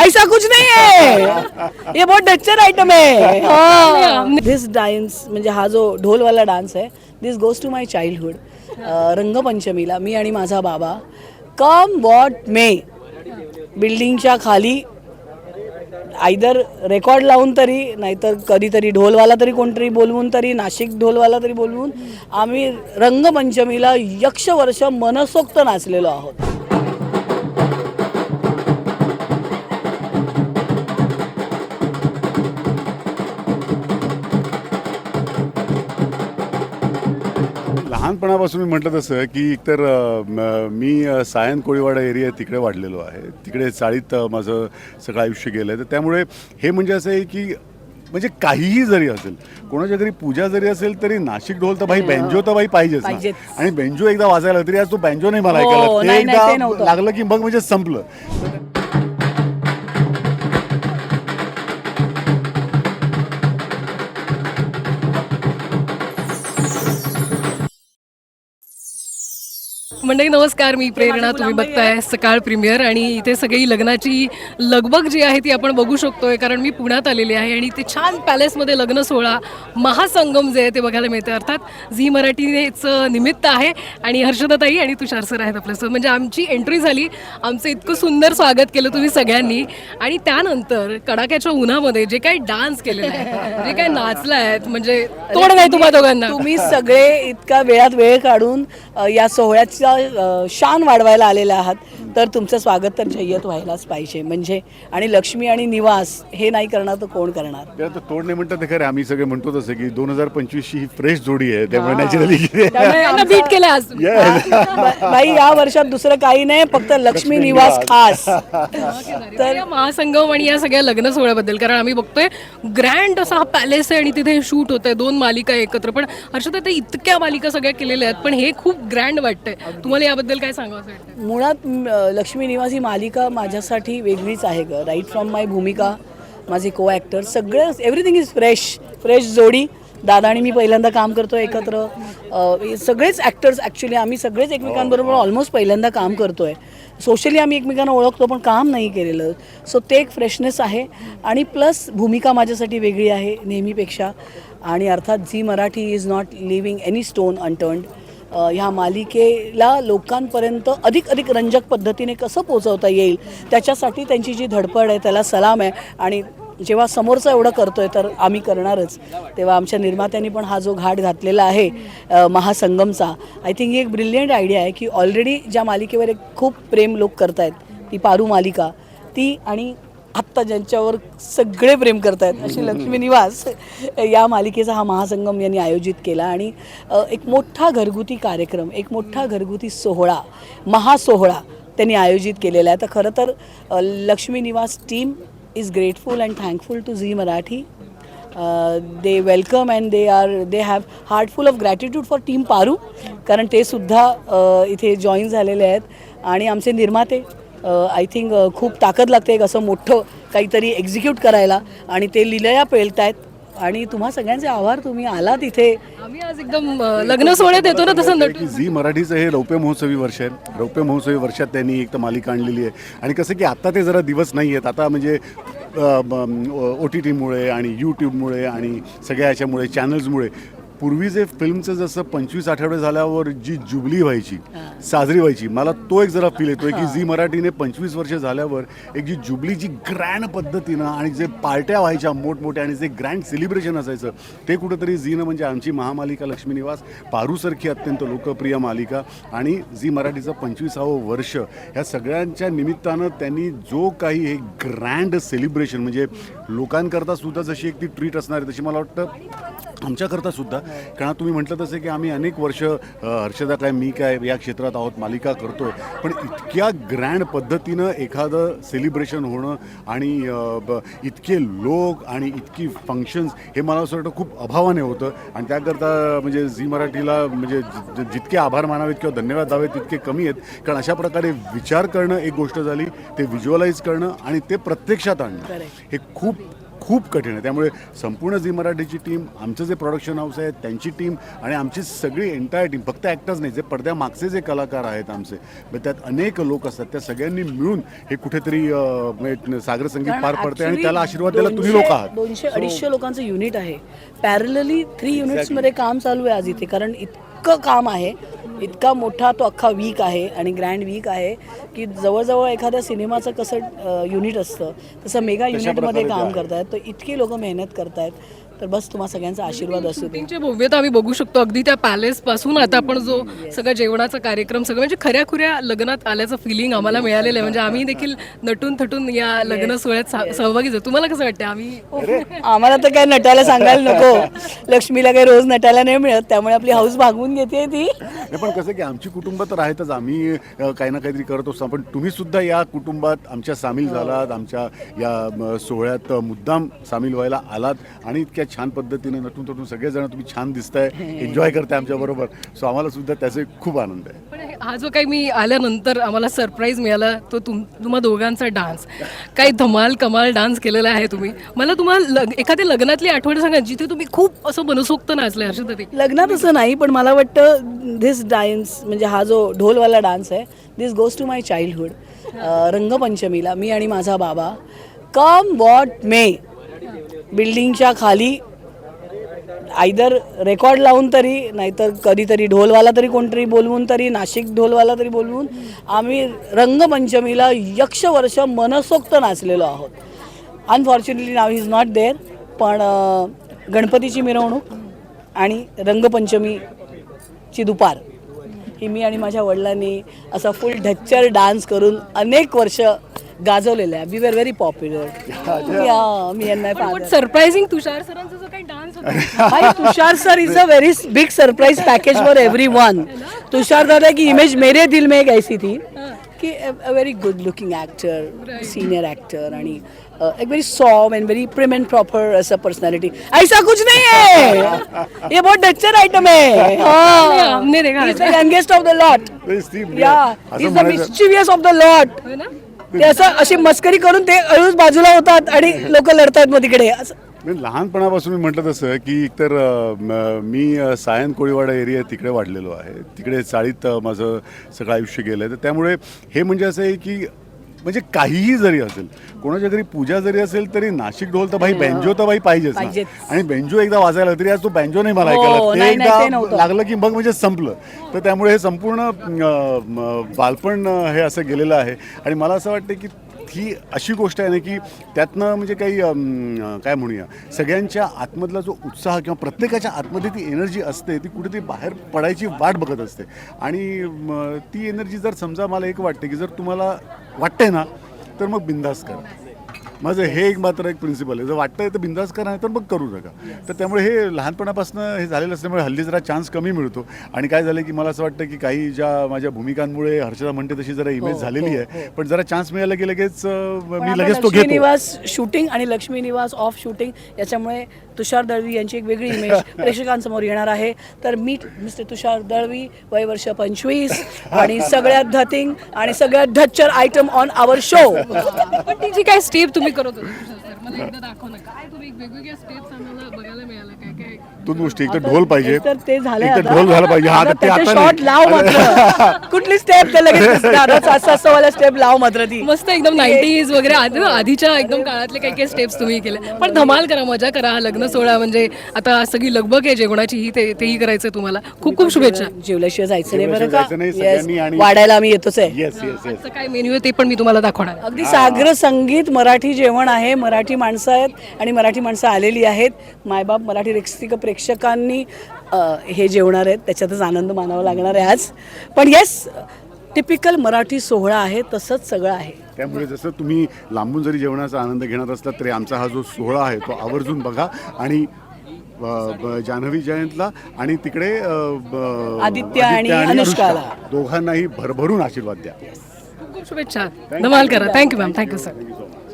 ऐसा कुछ नहीं है। ये बहुत डच्चर आइटम है। दिस डान्स म्हणजे हा जो ढोलवाला डान्स आहे this goes to my childhood रंगपंचमीला मी आणि माझा बाबा कम वॉट मे बिल्डिंगच्या खाली आयदर रेकॉर्ड लावून तरी नाहीतर कधीतरी ढोलवाला तरी कोणतरी बोलवून तरी नाशिक ढोलवाला तरी बोलवून आम्ही रंगपंचमीला यक्ष वर्ष मनसोक्त नाचलेलो आहोत. लहानपणापासून मी म्हटलं तसं की एकतर म- सायन कोळीवाडा एरिया तिकडे वाढलेलो आहे तिकडे चाळीत माझं सगळं आयुष्य गेलं आहे तर त्यामुळे हे म्हणजे असं आहे की म्हणजे काहीही जरी असेल कोणाच्या घरी पूजा जरी असेल तरी नाशिक ढोल तर भाई बेंजो तर भाई पाहिजेच ना. पाहिजेच. आणि बेंजो एकदा वाजायला तरी आज तो बेंजो नाही मला हो, ऐकायला ते नाही, नाही, ते एकदा नव्हतं. लागलं की मग म्हणजे संपलं मंडळी नमस्कार. मी प्रेरणा तुम्ही बघताय सकाळ प्रीमियर आणि इथे सगळी लग्नाची लगबग जी आहे ती आपण बघू शकतोय कारण मी पुण्यात आलेली आहे आणि ते छान पॅलेसमध्ये लग्न सोहळा महासंगम जे आहे ते बघायला मिळते अर्थात झी मराठीचं निमित्त आहे आणि हर्षदाताई आणि तुषार सर आहेत आपल्यासोबत. म्हणजे आमची एंट्री झाली. आमचं इतकं सुंदर स्वागत केलं तुम्ही सगळ्यांनी. आणि त्यानंतर कडाक्याच्या उन्हामध्ये जे काही डान्स केलेले आहेत जे काही नाचलं आहेत म्हणजे तोड नाही तुम्हा दोघांना. तुम्ही सगळे इतका वेळात वेळ काढून या सोहळ्याचा शान वाढवायला आलेले आहात तर तुमचं स्वागत तर जय्यत व्हायलाच पाहिजे. म्हणजे आणि लक्ष्मी आणि निवास हे नाही करणार तर कोण करणार? ते आता तोड नाही म्हणतात खरं आम्ही सगळे म्हणतो तसं की दोन हजार पंचवीसची ही फ्रेश जोडी आहे. त्यामुळे नॅचरली बीट केलं आज. बाई या वर्षात दुसरं काही नाही फक्त लक्ष्मी निवास. खास. तर या महासंगम आणि या सगळ्या लग्न सोहळ्याबद्दल कारण आम्ही बघतोय ग्रँड असा हा पॅलेस आहे आणि तिथे शूट होत आहे दोन मालिका एकत्र. पण हर्षद ते इतक्या मालिका सगळ्या केलेल्या आहेत पण हे खूप ग्रँड वाटतंय. तुम्हाला याबद्दल काय सांगावं असं वाटतं? मुळात म, लक्ष्मी निवास ही मालिका माझ्यासाठी वेगळीच आहे ग. राईट फ्रॉम माय भूमिका माझे को ॲक्टर सगळं एव्हरीथिंग इज फ्रेश फ्रेश जोडी. दादा आणि मी पहिल्यांदा काम करतो एकत्र. अ, हे सगळेच ॲक्टर्स ॲक्च्युली आम्ही सगळेच एकमेकांबरोबर ऑलमोस्ट पहिल्यांदा काम करतो आहे सोशली आम्ही एकमेकांना ओळखतो पण काम नाही केलेलं. सो ते एक फ्रेशनेस आहे. आणि प्लस भूमिका माझ्यासाठी वेगळी आहे नेहमीपेक्षा. आणि अर्थात Zee Marathi is not living any stone unturned ह्या मालिकेला लोकांपर्यंत अधिक अधिक रंजक पद्धतीने कसं पोचवता येईल त्याच्यासाठी त्यांची जी धडपड आहे त्याला सलाम आहे. आणि जेव्हा समोरचं एवढं करतोय तर आम्ही करणारच. तेव्हा आमच्या निर्मात्यांनी पण हा जो घाट घातलेला आहे महासंगमचा आय थिंक ही एक ब्रिलियंट आयडिया आहे की ऑलरेडी ज्या मालिकेवर एक खूप प्रेम लोक करतायत ती पारू मालिका ती आणि आत्ता ज्यांच्यावर सगळे प्रेम करतायत अशी लक्ष्मी निवास या मालिकेचा हा महासंगम यांनी आयोजित केला. आणि एक मोठा घरगुती कार्यक्रम एक मोठा घरगुती सोहळा महासोहळा त्यांनी आयोजित केलेला आहे. तर खरं तर Lakshmi Niwas team is grateful and thankful to Zee Marathi they welcome and they are they have heartful of gratitude for team Paaru कारण ते सुद्धा इथे जॉईन झालेले आहेत. आणि आमचे निर्माते आय थिंक खूप ताकद लागते एक असं मोठं काहीतरी एक्झिक्यूट करायला. आणि ते लिलया पेलतायत. आणि तुम्हा सगळ्यांचे आभार तुम्ही आलात इथे. आम्ही आज एकदम लग्न सोहळ्यात येतो ना तसं की झी मराठीचं हे रौप्य महोत्सवी वर्ष आहे. रौप्य महोत्सवी वर्षात त्यांनी एक तर मालिका आणलेली आहे. आणि कसं की आता ते जरा दिवस नाही आहेत. आता म्हणजे ओ टी टीमुळे आणि यूट्यूबमुळे आणि सगळ्या याच्यामुळे चॅनल्समुळे पूर्वी जे फिल्मचं जसं पंचवीस आठवडे झाल्यावर जी जुबली व्हायची साजरी व्हायची. मला तो एक जरा फील येतोय की झी मराठीने पंचवीस वर्ष झाल्यावर एक जी जुबली जी ग्रँड पद्धतीनं आणि जे पार्ट्या व्हायच्या मोठमोठ्या आणि जे ग्रँड सेलिब्रेशन असायचं ते कुठंतरी झीनं म्हणजे आमची महामालिका लक्ष्मी निवास पारूसारखी अत्यंत लोकप्रिय मालिका आणि झी मराठीचं पंचवीसावं वर्ष ह्या सगळ्यांच्या निमित्तानं त्यांनी जो काही हे ग्रँड सेलिब्रेशन म्हणजे लोकांकरता सुद्धा जशी एक ती ट्रीट असणार आहे तशी मला वाटतं आमच्याकरता सुद्धा. कारण तुम्ही म्हटलं तसं की आम्ही अनेक वर्ष हर्षदा काय मी काय या क्षेत्रात आहोत मालिका करतोय. पण इतक्या ग्रँड पद्धतीनं एखादं सेलिब्रेशन होणं आणि इतके लोक आणि इतकी फंक्शन्स हे मला असं वाटतं खूप अभावाने होतं. आणि त्याकरता म्हणजे झी मराठीला म्हणजे जितके आभार मानावेत किंवा धन्यवाद द्यावेत तितके कमी आहेत. कारण अशा प्रकारे विचार करणं एक गोष्ट झाली ते व्हिज्युअलाइज करणं आणि ते प्रत्यक्षात आणणं. हे खूप खूप कठीण आहे. त्यामुळे संपूर्ण झी मराठीची टीम आमचं जे प्रोडक्शन हाऊस आहे त्यांची टीम आणि आमची सगळी एंटायर टीम फक्त ॲक्टर्स नाही जे पडद्यामागचे जे कलाकार आहेत आमचे त्यात अनेक लोक असतात. त्या सगळ्यांनी मिळून हे कुठेतरी म्हणजे सागर संगीत पार पडते आणि त्याला आशीर्वाद द्यायला तुम्ही लोक आहात. दोनशे अडीचशे लोकांचं युनिट आहे. पॅरलली थ्री युनिट्समध्ये काम चालू आहे आज इथे कारण इतकं काम आहे. इतका मोठा तो अख्खा वीक आहे आणि ग्रँड वीक आहे की जवळजवळ एखाद्या सिनेमाचं कसं युनिट असतं तसं मेगा युनिटमध्ये काम. करतायत तर इतकी लोक मेहनत करतायत तर बस तुम्हा सगळ्यांचा आशीर्वाद असू दे. शूटिंगची भव्यता आम्ही बघू शकतो. अगदी त्या पॅलेस पासून आता आपण जो सगळा जेवणाचा कार्यक्रम सगळं म्हणजे खऱ्या खुऱ्या लग्नात आल्याचं फिलिंग आम्हाला मिळालेलं आहे. म्हणजे आम्ही देखील नटून थटून या लग्न सोहळ्यात सा- सहभागी झालो. तुम्हाला कसं वाटतं आम्ही आम्हाला तर काय नटायला सांगायला नको. लक्ष्मीला काही रोज नटायला नाही मिळत. त्यामुळे आपली हाऊस भागवून घेते ती. नाही पण कसं की आमची कुटुंब तर आहेतच. आम्ही अ, काही ना काहीतरी करत असतो. पण तुम्ही सुद्धा या कुटुंबात आमच्या सामील झालात. आमच्या या म, सोहळ्यात मुद्दाम सामील व्हायला आलात. आणि इतक्या छान पद्धतीने नटून तटून सगळेजण तुम्ही छान दिसताय एन्जॉय करताय आमच्याबरोबर सो आम्हाला सुद्धा त्याचे खूप आनंद आहे. पण हे- जो काही मी आल्यानंतर आम्हाला सरप्राईज मिळाला तो तुम तुम्हा दोघांचा डान्स काही धमाल कमाल डान्स केलेला आहे तुम्ही. मला तुम्हाला लग एखाद्या लग्नातली आठवण सांगा जिथे तुम्ही खूप असं मनसोक्त नाचले हर्षद लग्नात असं नाही पण मला वाटतं धिस डान्स म्हणजे हा जो ढोलवाला डान्स आहे this goes to my childhood रंगपंचमीला मी आणि माझा बाबा. कम वॉट मे बिल्डिंगच्या खाली आयदर रेकॉर्ड लावून तरी नाहीतर कधीतरी ढोलवाला तरी कोणतरी बोलवून तरी नाशिक ढोलवाला तरी बोलवून आम्ही रंगपंचमीला यक्ष वर्ष मनसोक्त नाचलेलो आहोत. Unfortunately now is not there पण गणपतीची मिरवणूक आणि रंगपंचमीची दुपार. ही मी आणि माझ्या वडिलांनी असा फुल ढच्चर डान्स करून अनेक वर्ष गाजवलेलं आहे. वी आर व्हेरी पॉप्युलर मी यांना father. सरप्राइझिंग तुषार सरांचा जो काही डान्स होता. भाई Tushar sir is a very big surprise package for everyone Tushar दादा की इमेज मेरे दिल में एक ऐसी थी कि a very good looking actor senior actor आणि एक very suave and very prim and proper ऐसा पर्सनालिटी ऐसा कुछ नहीं है! ये बहुत डच्चर आइटम है. हमने देखा है. यंगेस्ट ऑफ द लॉट या असं is the mischievous of the lot हो ना? ते असं अशी मस्करी करून ते अळूच बाजूला होतात आणि लोक लढतात मग तिकडे. असं. मी लहानपणापासून मी म्हटलं तसं की एकतर अ, म- अ, सायन कोळीवाडा एरिया तिकडे वाढलेलो आहे. तिकडे चाळीत अ, माझं सगळं आयुष्य गेलं आहे तर त्यामुळे हे म्हणजे असं आहे की म्हणजे काहीही जरी असेल कोणाच्या घरी पूजा जरी असेल तरी नाशिक ढोल तर भाई बेंजो तर भाई पाहिजेच ना. पाहिजेच. आणि बेंजो एकदा वाजायला तरी आज तो बेंजो नाही मला हो, ऐकायला ते नाही, नाही, ते एकदा नव्हतं. लागलं की मग म्हणजे संपलं तर त्यामुळे हे संपूर्ण अ, म, बालपण अ, हे असं गेलेलं आहे आणि मला असं वाटतं की ही अशी गोष्ट आहे ना की त्यातनं म्हणजे काही काय म्हणूया सगळ्यांच्या आतमधला जो उत्साह किंवा प्रत्येकाच्या आतमध्ये ती एनर्जी असते ती कुठेतरी बाहेर पडायची वाट बघत असते. आणि ती एनर्जी जर समजा मला एक वाटते की जर तुम्हाला वाटते ना तर मग बिंदास करा. माझं हे एक मात्र एक प्रिन्सिपल आहे. जर वाटतंय तर बिंदास करा नाही तर मग करू नका. तर त्यामुळे हे लहानपणापासून हे झालेलं असल्यामुळे हल्ली जरा चान्स कमी मिळतो. आणि काय झालं की मला असं वाटतं की काही ज्या माझ्या भूमिकांमुळे हर्षदा म्हणते तशी जरा इमेज झालेली आहे. पण जरा चान्स मिळाला की लगेच मी लगेच तो घेतो. निवास शूटिंग आणि लक्ष्मी निवास ऑफ शूटिंग याच्यामुळे तुषार दळवी यांची एक वेगळी इमेज प्रेक्षकांसमोर येणार आहे. तर मी मिस्टर तुषार दळवी वय वर्ष पंचवीस आणि सगळ्यात धतिंग आणि सगळ्यात ढच्चर आयटम ऑन आवर शो पण ती जी काय स्टेप तुम्ही करत होते? मला एकदा दाखव ना. काय तुम्ही वेगवेगळ्या स्टेप्स आम्हाला बघायला मिळालं? काय काय? दोन गोष्टी एक तर ढोल पाहिजे. तर ते एक तर आता. ढोल झाला पाहिजे. हा आता ते आता शॉट लाव. मात्र. कुठली स्टेप ते लगेच असं वाला स्टेप लाव मात्र ती. मस्त एकदम नाईन्टीज वगैरे आधी आधीच्या एकदम काळातले काही काही स्टेप्स तुम्ही केले. पण धमाल करा मजा करा. हा लग्न सोहळा म्हणजे आता सगळी लगबग आहे जेवणाची. ही ते तेही करायचं तुम्हाला. खूप खूप शुभेच्छा. जेवल्याशिवाय जायचं नाही बरं जेवल्याशिवाय का? जायचं नाही, Yes. सगळ्यांनी आणि- वाढायला आम्ही येतोच आहे. येस येस येस आजचं काय मेन्यू आहे ते पण मी तुम्हाला दाखवणार आहे. अगदी सागर संगीत मराठी जेवण आहे. मराठी माणसं आहेत आणि मराठी माणसं आलेली आहेत. मायबाप मराठी रसिक प्रेक्षकांनी हे जेवणार आहेत. त्याच्यातच आनंद मानावा लागणार आहे आज. पण येस टिपिकल मराठी सोहळा आहे तसंच सगळं आहे. त्यामुळे जसं तुम्ही लांबून जरी जेवणाचा आनंद घेणार असलात तरी आमचा हा जो सोहळा आहे तो आवर्जून बघा. आणि जान्हवी जयंतला आणि तिकडे आदित्य आणि अनुष्काला. दोघांनाही भरभरून आशीर्वाद द्या. खूप खूप शुभेच्छा. धमाल करा. Thank you ma'am thank you sir